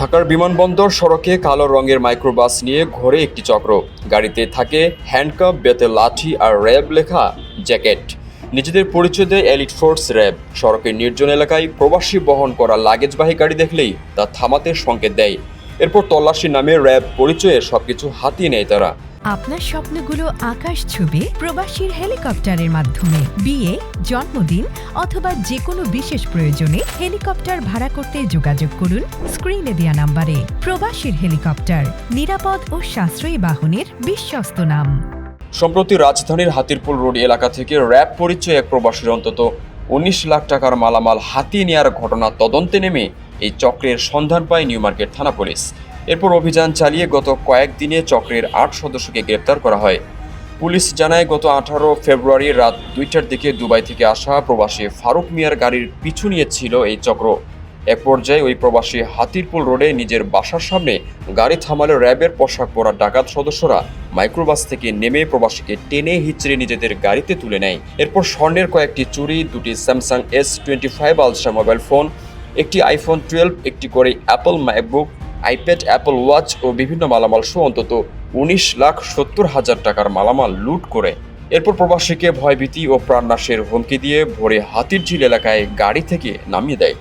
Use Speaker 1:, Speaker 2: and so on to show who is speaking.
Speaker 1: ঢাকার বিমানবন্দর সড়কে কালো রঙের মাইক্রোবাস নিয়ে ঘোরে একটি চক্র। গাড়িতে থাকে হ্যান্ডকাপ, বেতে লাঠি আর র্যাব লেখা জ্যাকেট। নিজেদের পরিচয় দেয় এলিট ফোর্স র্যাব সড়কের নির্জন এলাকায় প্রবাসী বহন করা লাগেজবাহী গাড়ি দেখলেই তা থামাতে সংকেত দেয়। এরপর তল্লাশির নামে র্যাব পরিচয়ে সবকিছু হাতিয়ে নেয় তারা।
Speaker 2: আপনার স্বপ্নগুলো আকাশ ছবি প্রবাসীর হেলিকপ্টারের মাধ্যমে। বিয়ে জন্মদিন অথবা যে কোনো বিশেষ প্রয়োজনে হেলিকপ্টার ভাড়া করতে যোগাযোগ করুন স্ক্রিনে দেয়া নাম্বারে। প্রবাসীর হেলিকপ্টার নিরাপদ ও সাশ্রয়ী বাহনের বিশ্বস্ত নাম।
Speaker 1: সম্প্রতি রাজধানীর হাতিরপুল রোড এলাকা থেকে র্যাব পরিচয়ে এক প্রবাসীর অন্তত উনিশ লাখ টাকার মালামাল হাতিয়ে নেওয়ার ঘটনা তদন্তে নেমে এই চক্রের সন্ধান পায় নিউ মার্কেট থানা পুলিশ। এরপর অভিযান চালিয়ে গত কয়েকদিনে চক্রের আট সদস্যকে গ্রেপ্তার করা হয়। পুলিশ জানায়, গত আঠারো ফেব্রুয়ারি রাত দুইটার দিকে দুবাই থেকে আসা প্রবাসী ফারুক মিয়ার গাড়ির পিছু নিয়েছিল এই চক্র। এক পর্যায়ে ওই প্রবাসী হাতিরপুল রোডে নিজের বাসার সামনে গাড়ি থামালে র্যাবের পোশাক পরা ডাকাত সদস্যরা। মাইক্রোবাস থেকে নেমে প্রবাসীকে টেনে হিচড়ে নিজেদের গাড়িতে তুলে নেয়। এরপর স্বর্ণের কয়েকটি চুরি, দুটি Samsung S twenty five, ultra mobile phone একটি আইফোন টুয়েলভ একটি করে Apple MacBook iPad Apple watch ও বিভিন্ন মালামাল সহ অন্তত উনিশ লাখ সত্তর হাজার টাকার মালামাল লুট করে। এরপর প্রবাসীকে ভয়ভীতি ও প্রাণনাশের হুমকি দিয়ে ভোরে হাতিরঝিল এলাকায় গাড়ি থেকে নামিয়ে দেয়।